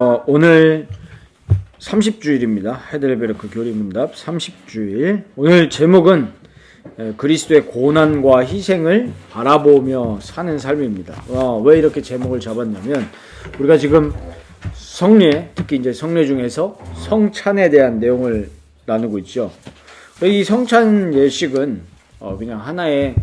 어, 오늘 30주일입니다. 헤델베르크 교리문답 30주일. 오늘 제목은 에, 그리스도의 고난과 희생을 바라보며 사는 삶입니다. 어, 왜 이렇게 제목을 잡았냐면 우리가 지금 성례, 특히 이제 성례 중에서 성찬에 대한 내용을 나누고 있죠. 이 성찬 예식은 어, 그냥 하나의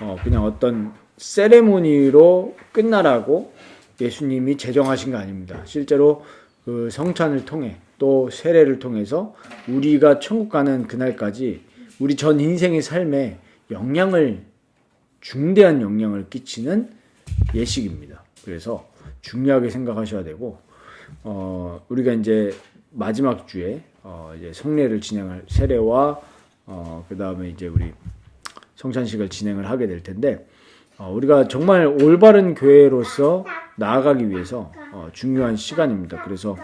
어, 그냥 어떤 세레모니로 끝나라고 예수님이 제정하신 거 아닙니다. 실제로 그 성찬을 통해 또 세례를 통해서 우리가 천국 가는 그날까지 우리 전 인생의 삶에 영향을 중대한 영향을 끼치는 예식입니다. 그래서 중요하게 생각하셔야 되고 어, 우리가 이제 마지막 주에 어, 이제 성례를 진행할 세례와 어, 그 다음에 이제 우리 성찬식을 진행을 하게 될 텐데 어, 우리가 정말 올바른 교회로서 나아가기 위해서 어, 중요한 시간입니다. 그래서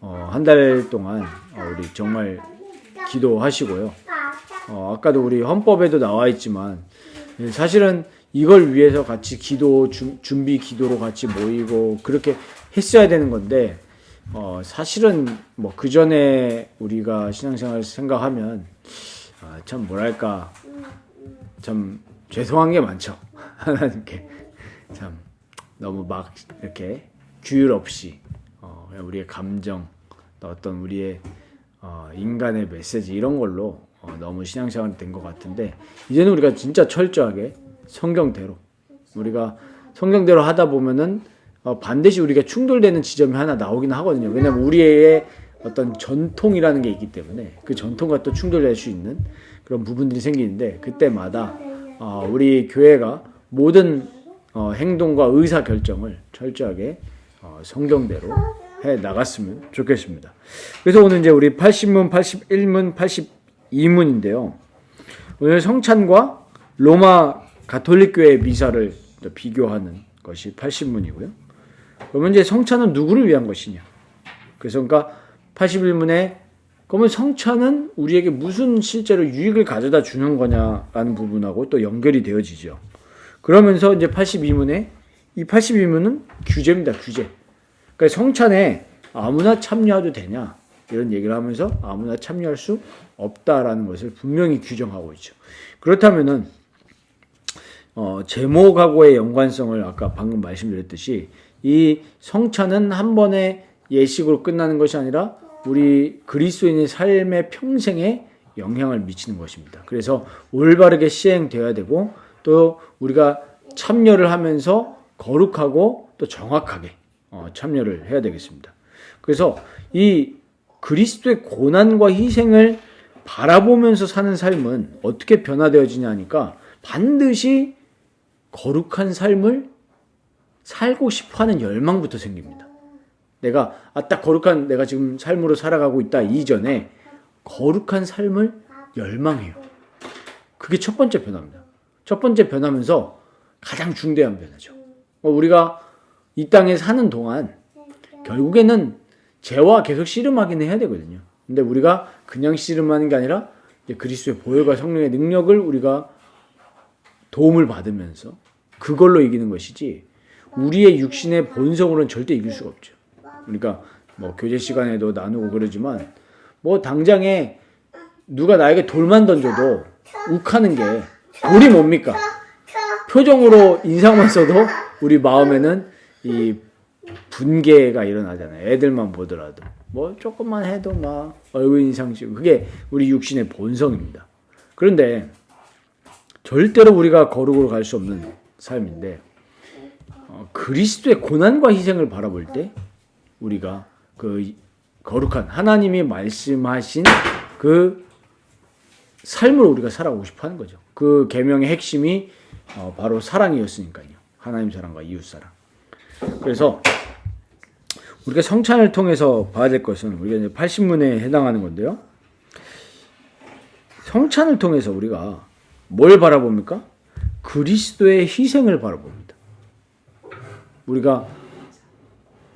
어, 한 달 동안 어, 우리 정말 기도하시고요. 어, 아까도 우리 헌법에도 나와 있지만 예, 사실은 이걸 위해서 같이 기도 준- 준비 기도로 같이 모이고 그렇게 했어야 되는 건데 어, 사실은 뭐 그 전에 우리가 신앙생활 생각하면 아, 참 뭐랄까 참 죄송한 게 많죠 하나님께 참 너무 막 이렇게 규율 없이 어, 우리의 감정 또 어떤 우리의 어, 인간의 메시지 이런 걸로 어, 너무 신앙생활이 된 것 같은데 이제는 우리가 진짜 철저하게 성경대로 우리가 성경대로 하다 보면은 어, 반드시 우리가 충돌되는 지점이 하나 나오긴 하거든요. 왜냐면 우리의 어떤 전통이라는 게 있기 때문에 그 전통과 또 충돌될 수 있는 그런 부분들이 생기는데 그때마다 어, 우리 교회가 모든 어, 행동과 의사 결정을 철저하게 어, 성경대로 해 나갔으면 좋겠습니다. 그래서 오늘 이제 우리 80문, 81문, 82문인데요. 오늘 성찬과 로마 가톨릭 교회 미사를 또 비교하는 것이 80문이고요. 그러면 이제 성찬은 누구를 위한 것이냐? 그래서 그러니까 81문에 그러면 성찬은 우리에게 무슨 실제로 유익을 가져다 주는 거냐라는 부분하고 또 연결이 되어지죠. 그러면서 이제 82문에 이 82문은 규제입니다. 규제. 그러니까 성찬에 아무나 참여해도 되냐 이런 얘기를 하면서 아무나 참여할 수 없다라는 것을 분명히 규정하고 있죠. 그렇다면은 어, 제목하고의 연관성을 아까 방금 말씀드렸듯이 이 성찬은 한 번의 예식으로 끝나는 것이 아니라 우리 그리스도인의 삶의 평생에 영향을 미치는 것입니다. 그래서 올바르게 시행되어야 되고 또 우리가 참여를 하면서 거룩하고 또 정확하게 어, 참여를 해야 되겠습니다. 그래서 이 그리스도의 고난과 희생을 바라보면서 사는 삶은 어떻게 변화되어지냐 하니까 반드시 거룩한 삶을 살고 싶어 하는 열망부터 생깁니다. 내가 아딱 거룩한 내가 지금 삶으로 살아가고 있다 이전에 거룩한 삶을 열망해요. 그게 첫 번째 변화입니다. 첫 번째 변하면서 가장 중대한 변화죠. 어, 우리가 이 땅에 사는 동안 결국에는 죄와 계속 씨름하긴 해야 되거든요. 근데 우리가 그냥 씨름하는 게 아니라 이제 그리스도의 보혈과 성령의 능력을 우리가 도움을 받으면서 그걸로 이기는 것이지 우리의 육신의 본성으로는 절대 이길 수가 없죠. 그러니까 뭐 교제 시간에도 나누고 그러지만 뭐 당장에 누가 나에게 돌만 던져도 욱하는 게 돌이 뭡니까? 표정으로 인상만 써도 우리 마음에는 이 분개가 일어나잖아요. 애들만 보더라도 뭐 조금만 해도 막 얼굴 인상 쓰고 그게 우리 육신의 본성입니다. 그런데 절대로 우리가 거룩으로 갈 수 없는 삶인데 어, 그리스도의 고난과 희생을 바라볼 때 우리가 그 거룩한 하나님이 말씀하신 그 삶을 우리가 살아가고 싶어 하는 거죠. 그 계명의 핵심이 어, 바로 사랑이었으니까요. 하나님 사랑과 이웃 사랑. 그래서 우리가 성찬을 통해서 봐야 될 것은 우리가 이제 80문에 해당하는 건데요. 성찬을 통해서 우리가 뭘 바라봅니까? 그리스도의 희생을 바라봅니다. 우리가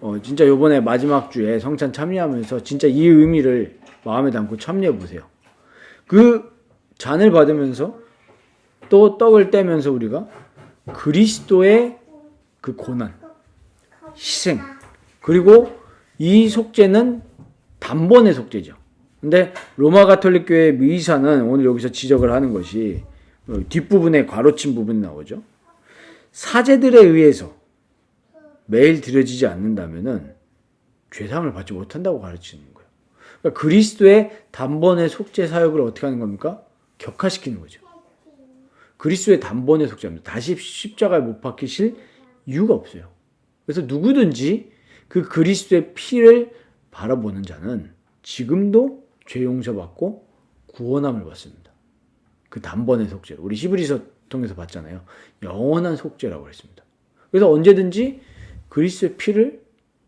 어, 진짜 요번에 마지막 주에 성찬 참여하면서 진짜 이 의미를 마음에 담고 참여해 보세요. 그 잔을 받으면서 또 떡을 떼면서 우리가 그리스도의 그 고난, 희생, 그리고 이 속죄는 단번의 속죄죠. 근데 로마 가톨릭 교회 미사는 오늘 여기서 지적을 하는 것이 어, 뒷부분에 괄호친 부분이 나오죠. 사제들에 의해서 매일 드려지지 않는다면은 죄상을 받지 못한다고 가르치는 거예요. 그러니까 그리스도의 단번의 속죄 사역을 어떻게 하는 겁니까? 격화시키는 거죠. 그리스도의 단번의 속죄입니다. 다시 십자가에 못 박히실 이유가 없어요. 그래서 누구든지 그 그리스도의 피를 바라보는 자는 지금도 죄 용서받고 구원함을 받습니다. 그 단번의 속죄. 우리 히브리서 통해서 봤잖아요. 영원한 속죄라고 그랬습니다. 그래서 언제든지 그리스도의 피를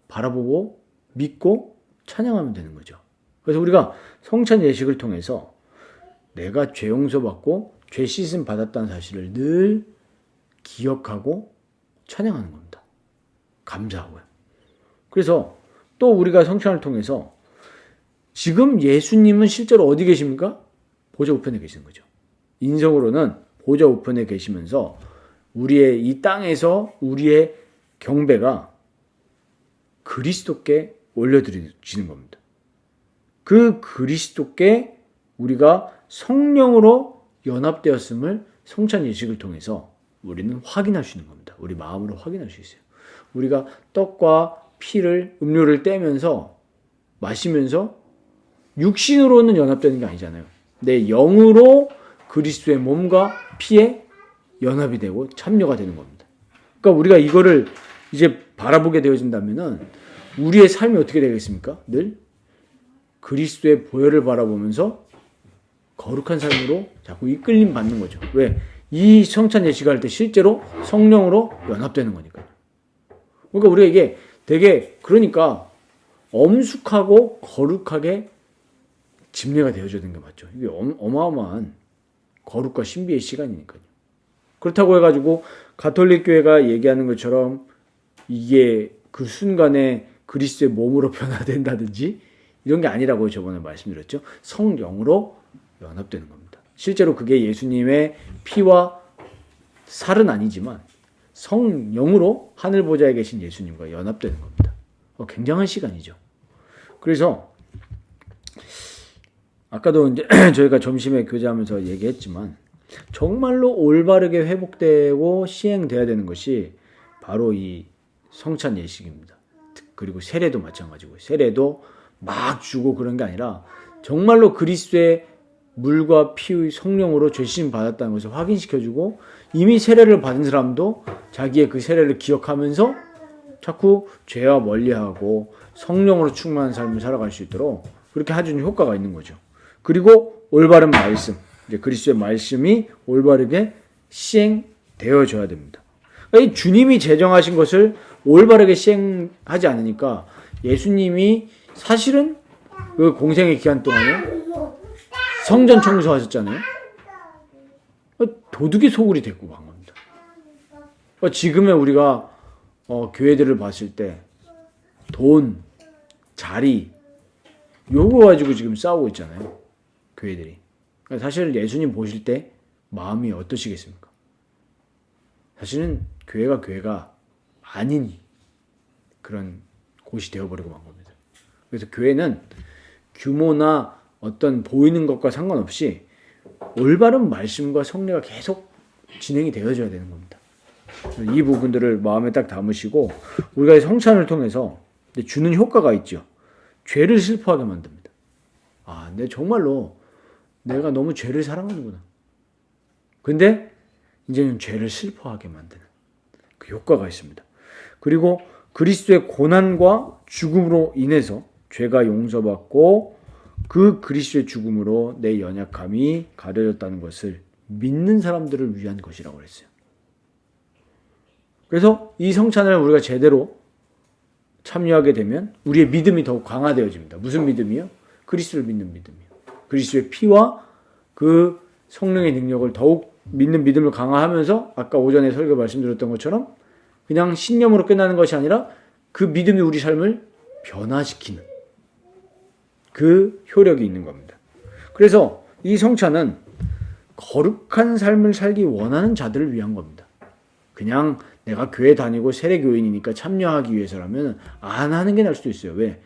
바라보고 믿고 찬양하면 되는 거죠. 그래서 우리가 성찬 예식을 통해서 내가 죄 용서받고 죄 씻음 받았다는 사실을 늘 기억하고 찬양하는 겁니다. 감사하고요. 그래서 또 우리가 성찬을 통해서 지금 예수님은 실제로 어디 계십니까? 보좌 우편에 계시는 거죠. 인성으로는 보좌 우편에 계시면서 우리의 이 땅에서 우리의 경배가 그리스도께 올려드리는 겁니다. 그 그리스도께 우리가 성령으로 연합되었음을 성찬 예식을 통해서 우리는 확인할 수 있는 겁니다. 우리 마음으로 확인할 수 있어요. 우리가 떡과 피를 음료를 떼면서 마시면서 육신으로는 연합되는 게 아니잖아요. 내 영으로 그리스도의 몸과 피에 연합이 되고 참여가 되는 겁니다. 그러니까 우리가 이거를 이제 바라보게 되어진다면은 우리의 삶이 어떻게 되겠습니까? 늘 그리스도의 보혈을 바라보면서 거룩한 삶으로 자꾸 이끌림 받는 거죠. 왜? 이 성찬 예식할 때 실제로 성령으로 연합되는 거니까요. 그러니까 우리가 이게 되게 그러니까 엄숙하고 거룩하게 집례가 되어져야 되는 게 맞죠. 이게 엄- 어마어마한 거룩과 신비의 시간이니까요. 그렇다고 해가지고 가톨릭 교회가 얘기하는 것처럼 이게 그 순간에 그리스도의 몸으로 변화된다든지 이런 게 아니라고 저번에 말씀드렸죠. 성령으로 연합되는 겁니다. 실제로 그게 예수님의 피와 살은 아니지만 성령으로 하늘 보좌에 계신 예수님과 연합되는 겁니다. 어, 굉장한 시간이죠. 그래서 아까도 이제 저희가 점심에 교제하면서 얘기했지만 정말로 올바르게 회복되고 시행돼야 되는 것이 바로 이 성찬 예식입니다. 그리고 세례도 마찬가지고요. 세례도 막 주고 그런 게 아니라 정말로 그리스도의 물과 피의 성령으로 죄신 받았다는 것을 확인시켜주고 이미 세례를 받은 사람도 자기의 그 세례를 기억하면서 자꾸 죄와 멀리하고 성령으로 충만한 삶을 살아갈 수 있도록 그렇게 해주는 효과가 있는 거죠. 그리고 올바른 말씀, 이제 그리스도의 말씀이 올바르게 시행되어져야 됩니다. 그러니까 이 주님이 제정하신 것을 올바르게 시행하지 않으니까 예수님이 사실은 그 공생의 기간 동안에 성전 청소하셨잖아요. 도둑이 소굴이 됐고 간 겁니다. 그러니까 지금의 우리가 어, 교회들을 봤을 때 돈, 자리 요거 가지고 지금 싸우고 있잖아요. 교회들이. 사실 예수님 보실 때 마음이 어떠시겠습니까? 사실은 교회가 교회가 아닌 그런 곳이 되어버리고 만 겁니다. 그래서 교회는 규모나 어떤 보이는 것과 상관없이 올바른 말씀과 성례가 계속 진행이 되어져야 되는 겁니다. 이 부분들을 마음에 딱 담으시고 우리가 이 성찬을 통해서 주는 효과가 있죠. 죄를 슬퍼하게 만듭니다. 아, 내 정말로 내가 너무 죄를 사랑하는구나. 근데 이제는 죄를 슬퍼하게 만드는 그 효과가 있습니다. 그리고 그리스도의 고난과 죽음으로 인해서 죄가 용서받고 그 그리스도의 죽음으로 내 연약함이 가려졌다는 것을 믿는 사람들을 위한 것이라고 그랬어요. 그래서 이 성찬을 우리가 제대로 참여하게 되면 우리의 믿음이 더욱 강화되어집니다. 무슨 믿음이요? 그리스도를 믿는 믿음이요. 그리스도의 피와 그 성령의 능력을 더욱 믿는 믿음을 강화하면서 아까 오전에 설교 말씀드렸던 것처럼 그냥 신념으로 끝나는 것이 아니라 그 믿음이 우리 삶을 변화시키는 그 효력이 있는 겁니다. 그래서 이 성찬은 거룩한 삶을 살기 원하는 자들을 위한 겁니다. 그냥 내가 교회 다니고 세례 교인이니까 참여하기 위해서라면 안 하는 게 나을 수도 있어요. 왜?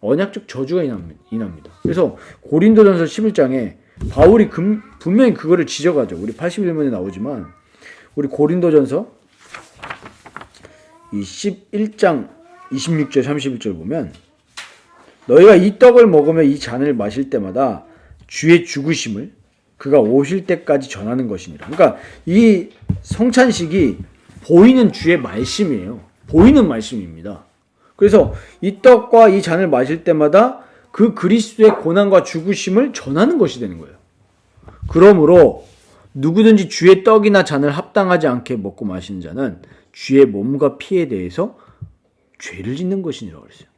언약적 저주가 인합니- 인합니다. 그래서 고린도전서 11장에 바울이 금- 분명히 그거를 지적하죠. 우리 81문에 나오지만 우리 고린도전서 이 11장 26절 31절 보면 너희가 이 떡을 먹으며 이 잔을 마실 때마다 주의 죽으심을 그가 오실 때까지 전하는 것이니라. 그러니까 이 성찬식이 보이는 주의 말씀이에요. 보이는 말씀입니다. 그래서 이 떡과 이 잔을 마실 때마다 그 그리스도의 고난과 죽으심을 전하는 것이 되는 거예요. 그러므로 누구든지 주의 떡이나 잔을 합당하지 않게 먹고 마시는 자는 주의 몸과 피에 대해서 죄를 짓는 것이니라 그랬어요.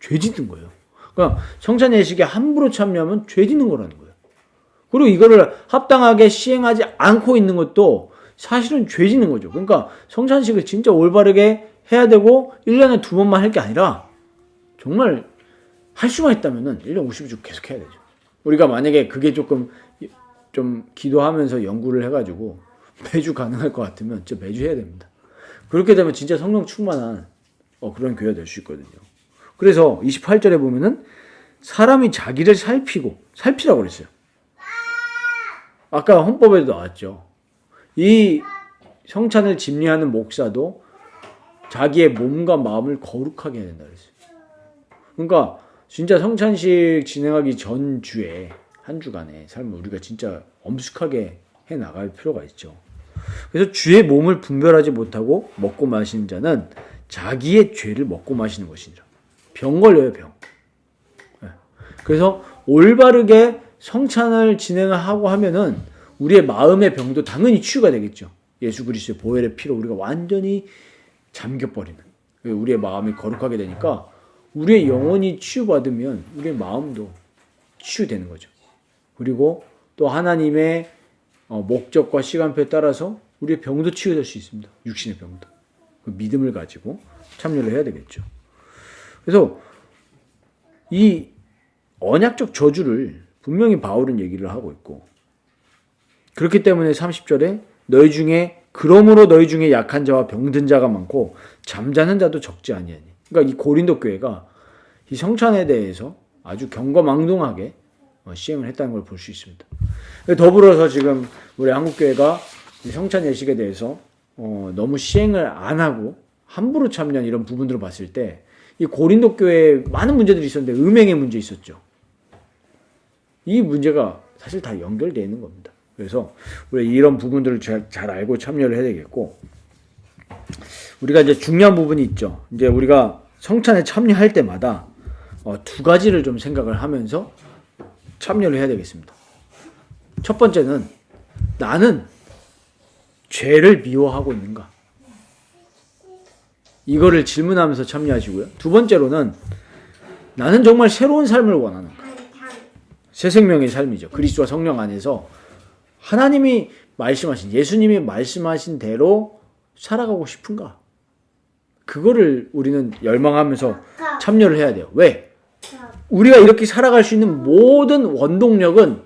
죄 짓는 거예요. 그러니까 성찬 예식에 함부로 참여하면 죄 짓는 거라는 거예요. 그리고 이거를 합당하게 시행하지 않고 있는 것도 사실은 죄 짓는 거죠. 그러니까 성찬식을 진짜 올바르게 해야 되고 1년에 두 번만 할 게 아니라 정말 할 수만 있다면은 1년 52주 계속 해야 되죠. 우리가 만약에 그게 조금 좀 기도하면서 연구를 해가지고 매주 가능할 것 같으면 진짜 매주 해야 됩니다. 그렇게 되면 진짜 성령 충만한 어, 그런 교회가 될 수 있거든요. 그래서 28절에 보면은 사람이 자기를 살피고 살피라고 그랬어요. 아까 헌법에도 나왔죠. 이 성찬을 집리하는 목사도 자기의 몸과 마음을 거룩하게 해야 된다 그랬어요. 그러니까 진짜 성찬식 진행하기 전 주에 한 주간의 삶을 우리가 진짜 엄숙하게 해 나갈 필요가 있죠. 그래서 주의 몸을 분별하지 못하고 먹고 마시는 자는 자기의 죄를 먹고 마시는 것이니라. 병 걸려요, 병. 예. 그래서 올바르게 성찬을 진행을 하고 하면은 우리의 마음의 병도 당연히 치유가 되겠죠. 예수 그리스도의 보혈의 피로 우리가 완전히 잠겨버리는 우리의 마음이 거룩하게 되니까 우리의 영혼이 치유받으면 우리의 마음도 치유되는 거죠. 그리고 또 하나님의 어, 목적과 시간표에 따라서 우리의 병도 치유될 수 있습니다. 육신의 병도. 그 믿음을 가지고 참여를 해야 되겠죠. 그래서 이 언약적 저주를 분명히 바울은 얘기를 하고 있고 그렇기 때문에 30절에 너희 중에 그러므로 너희 중에 약한 자와 병든 자가 많고 잠자는 자도 적지 아니하니. 그러니까 이 고린도 교회가 이 성찬에 대해서 아주 경거망동하게 어, 시행을 했다는 걸 볼 수 있습니다. 더불어서 지금 우리 한국 교회가 이 성찬 예식에 대해서 어, 너무 시행을 안 하고 함부로 참여한 이런 부분들을 봤을 때 이 고린도 교회에 많은 문제들이 있었는데 음행의 문제 있었죠. 이 문제가 사실 다 연결되어 있는 겁니다. 그래서 우리 이런 부분들을 잘, 잘 알고 참여를 해야 되겠고 우리가 이제 중요한 부분이 있죠. 이제 우리가 성찬에 참여할 때마다 어, 두 가지를 좀 생각을 하면서 참여를 해야 되겠습니다. 첫 번째는 나는 죄를 미워하고 있는가? 이거를 질문하면서 참여하시고요. 두 번째로는 나는 정말 새로운 삶을 원하는가? 새 생명의 삶이죠. 그리스도와 성령 안에서 하나님이 말씀하신 예수님이 말씀하신 대로 살아가고 싶은가? 그거를 우리는 열망하면서 참여를 해야 돼요. 왜? 우리가 이렇게 살아갈 수 있는 모든 원동력은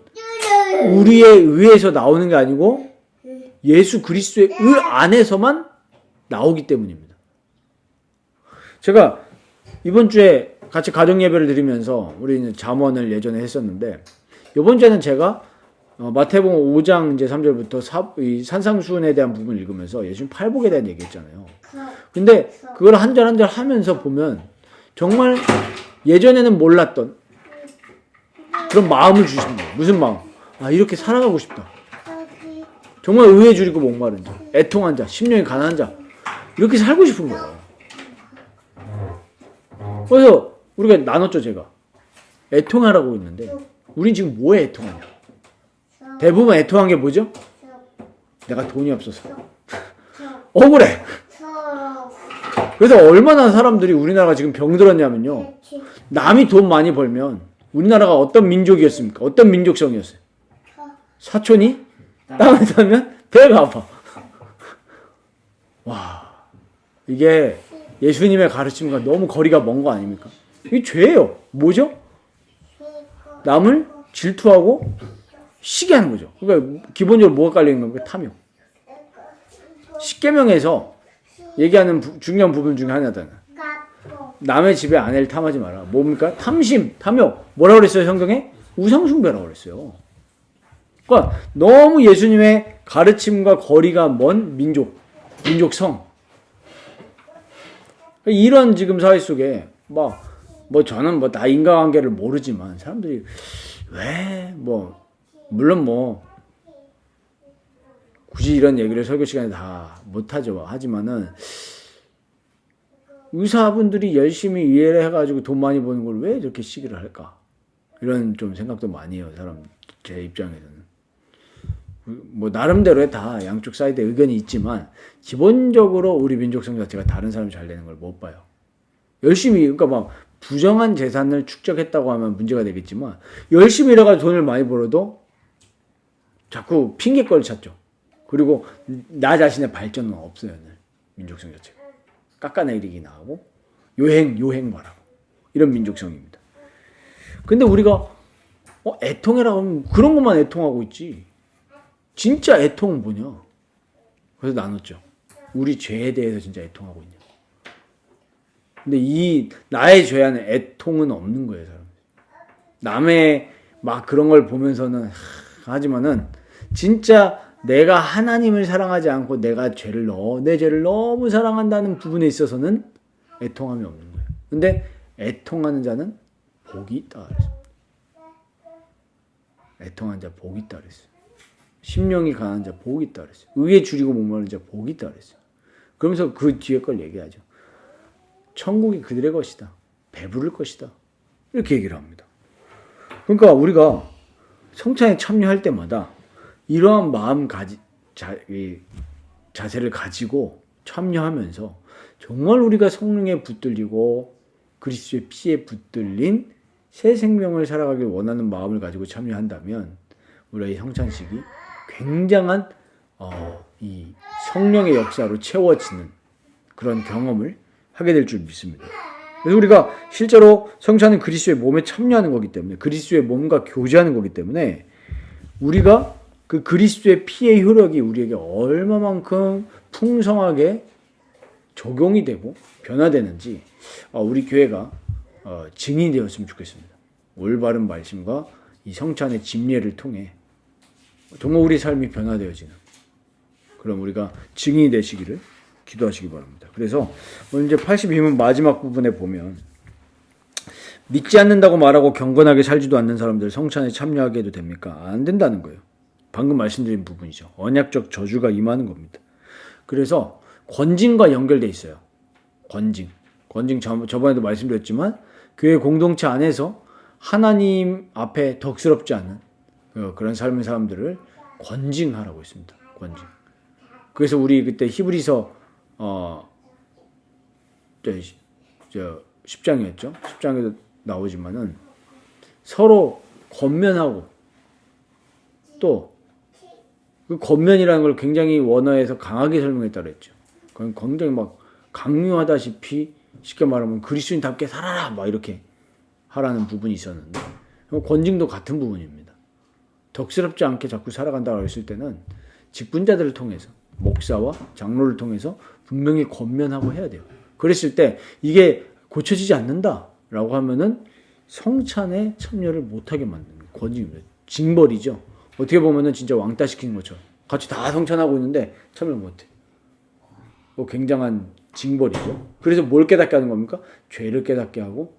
우리의 의에서 나오는 게 아니고 예수 그리스도의 의 안에서만 나오기 때문입니다. 제가 이번 주에 같이 가정 예배를 드리면서 우리는 잠언을 예전에 했었는데 이번 주에는 제가 어, 마태복음 5장 이제 3절부터 사, 이 산상수훈에 대한 부분을 읽으면서 예수님 팔복에 대한 얘기했잖아요. 근데 그걸 한 절 한 절 하면서 보면 정말 예전에는 몰랐던 그런 마음을 주신 거예요. 무슨 마음? 아 이렇게 살아가고 싶다. 정말 의에 줄이고 목마른 자, 애통한 자, 심령이 가난한 자 이렇게 살고 싶은 거예요. 그래서 우리가 나눴죠 제가 애통하라고 있는데 우린 지금 뭐에 애통하냐? 대부분 애통한 게 뭐죠? 내가 돈이 없어서 억울해. 그래서 얼마나 사람들이 우리나라가 지금 병들었냐면요. 남이 돈 많이 벌면 우리나라가 어떤 민족이었습니까? 어떤 민족성이었어요? 사촌이 땅을 사면 배가 아파. 와, 이게 예수님의 가르침과 너무 거리가 먼 거 아닙니까? 이게 죄예요. 뭐죠? 남을 질투하고 시기하는 거죠. 그러니까 기본적으로 뭐가 깔려 있는 겁니까? 탐욕. 십계명에서 얘기하는 부- 중요한 부분 중에 하나잖아. 남의 집에 아내를 탐하지 마라. 뭡니까? 탐심, 탐욕. 뭐라고 그랬어요, 성경에? 우상숭배라고 그랬어요. 그러니까 너무 예수님의 가르침과 거리가 먼 민족, 민족성. 이런 지금 사회 속에 뭐, 뭐 저는 뭐다 인간관계를 모르지만 사람들이 왜 뭐, 물론 뭐, 굳이 이런 얘기를 설교 시간에 다 못하죠. 하지만은 의사분들이 열심히 이해를 해가지고 돈 많이 버는 걸 왜 이렇게 시기를 할까? 이런 좀 생각도 많이 해요. 사람 제 입장에서는. 뭐 나름대로의 다 양쪽 사이드에 의견이 있지만 기본적으로 우리 민족성 자체가 다른 사람이 잘 되는 걸 못 봐요. 열심히 그러니까 막 부정한 재산을 축적했다고 하면 문제가 되겠지만 열심히 일해가지고 돈을 많이 벌어도 자꾸 핑계거리 찾죠. 그리고 나 자신의 발전은 없어요. 늘. 민족성 자체가. 깎아내리기 나 하고 요행 요행 말하고 이런 민족성입니다. 근데 우리가 어, 애통해라고 하면 그런 것만 애통하고 있지. 진짜 애통은 뭐냐? 그래서 나눴죠. 우리 죄에 대해서 진짜 애통하고 있냐. 근데 이 나의 죄 안에 애통은 없는 거예요, 사람. 남의 막 그런 걸 보면서는 하, 하지만은 진짜 내가 하나님을 사랑하지 않고 내가 죄를 너, 내 죄를 너무 사랑한다는 부분에 있어서는 애통함이 없는 거예요. 근데 애통하는 자는 복이 있다 그랬어요. 애통한 자 복이 있다 그랬어요. 심령이 강한 자 복이 있다 그랬어요. 의에 줄이고 목마른 자 복이 있다 그랬어요. 그러면서 그 뒤에 걸 얘기하죠. 천국이 그들의 것이다. 배부를 것이다. 이렇게 얘기를 합니다. 그러니까 우리가 성찬에 참여할 때마다 이러한 마음 가지 자, 이, 자세를 가지고 참여하면서 정말 우리가 성령에 붙들리고 그리스도의 피에 붙들린 새 생명을 살아가길 원하는 마음을 가지고 참여한다면 우리의 성찬식이 굉장한 어, 이 성령의 역사로 채워지는 그런 경험을 하게 될 줄 믿습니다. 그래서 우리가 실제로 성찬은 그리스도의 몸에 참여하는 거기 때문에 그리스도의 몸과 교제하는 거기 때문에 우리가 그 그리스도의 피의 효력이 우리에게 얼마만큼 풍성하게 적용이 되고 변화되는지 어, 우리 교회가 어, 증인이 되었으면 좋겠습니다. 올바른 말씀과 이 성찬의 집례를 통해 정말 우리 삶이 변화되어지는 그럼 우리가 증인이 되시기를 기도하시기 바랍니다. 그래서 오늘 이제 82문 마지막 부분에 보면 믿지 않는다고 말하고 경건하게 살지도 않는 사람들 성찬에 참여하게 해도 됩니까? 안 된다는 거예요. 방금 말씀드린 부분이죠. 언약적 저주가 임하는 겁니다. 그래서 권징과 연결돼 있어요. 권징. 권징 저- 저번에도 말씀드렸지만 교회 공동체 안에서 하나님 앞에 덕스럽지 않은 어, 그런 삶의 사람들을 권징하라고 했습니다. 권징. 그래서 우리 그때 히브리서 어, 저, 저 10장이었죠. 10장에도 나오지만은 서로 권면하고 또 그 권면이라는 걸 굉장히 원어에서 강하게 설명했다 그랬죠. 그건 굉장히 막 강요하다시피 쉽게 말하면 그리스도인답게 살아라 막 이렇게 하라는 부분이 있었는데 권징도 같은 부분입니다. 덕스럽지 않게 자꾸 살아간다고 했을 때는 직분자들을 통해서 목사와 장로를 통해서 분명히 권면하고 해야 돼요. 그랬을 때 이게 고쳐지지 않는다라고 하면은 성찬에 참여를 못하게 만드는 권징입니다. 징벌이죠. 어떻게 보면은 진짜 왕따 시키는 것처럼 같이 다 성찬하고 있는데 참여 못해. 뭐 굉장한 징벌이죠. 그래서 뭘 깨닫게 하는 겁니까? 죄를 깨닫게 하고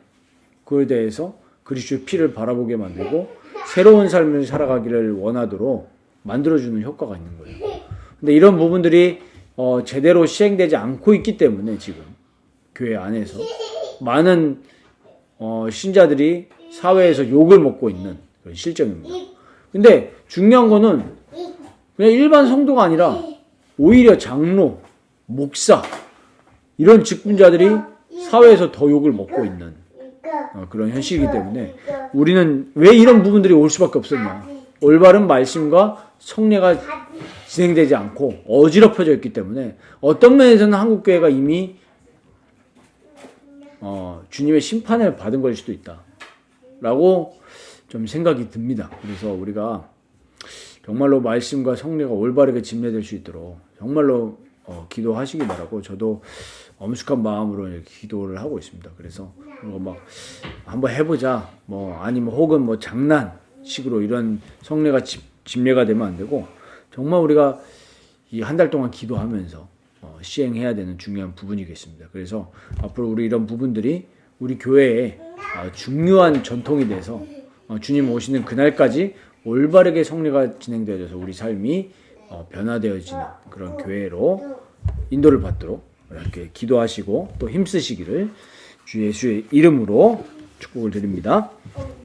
그에 대해서 그리스도의 피를 바라보게 만들고 새로운 삶을 살아가기를 원하도록 만들어주는 효과가 있는 거예요. 근데 이런 부분들이 어, 제대로 시행되지 않고 있기 때문에 지금 교회 안에서 많은 어, 신자들이 사회에서 욕을 먹고 있는 그런 실정입니다. 근데 중요한 거는 그냥 일반 성도가 아니라 오히려 장로, 목사 이런 직분자들이 사회에서 더 욕을 먹고 있는 어, 그런 현실이기 때문에 우리는 왜 이런 부분들이 올 수밖에 없었냐? 올바른 말씀과 성례가 진행되지 않고 어지럽혀져 있기 때문에 어떤 면에서는 한국 교회가 이미 어, 주님의 심판을 받은 걸 수도 있다 라고 좀 생각이 듭니다. 그래서 우리가 정말로 말씀과 성례가 올바르게 집례될 수 있도록 정말로 어, 기도하시기 바라고 저도 엄숙한 마음으로 기도를 하고 있습니다. 그래서 막 한번 해보자 뭐 아니면 혹은 뭐 장난식으로 이런 성례가 집, 집례가 되면 안 되고 정말 우리가 이 한 달 동안 기도하면서 어, 시행해야 되는 중요한 부분이겠습니다. 그래서 앞으로 우리 이런 부분들이 우리 교회에 어, 중요한 전통이 돼서 어, 주님 오시는 그날까지 올바르게 성례가 진행되어져서 우리 삶이 어, 변화되어지는 그런 교회로 인도를 받도록 이렇게 기도하시고 또 힘쓰시기를 주 예수의 이름으로 축복을 드립니다.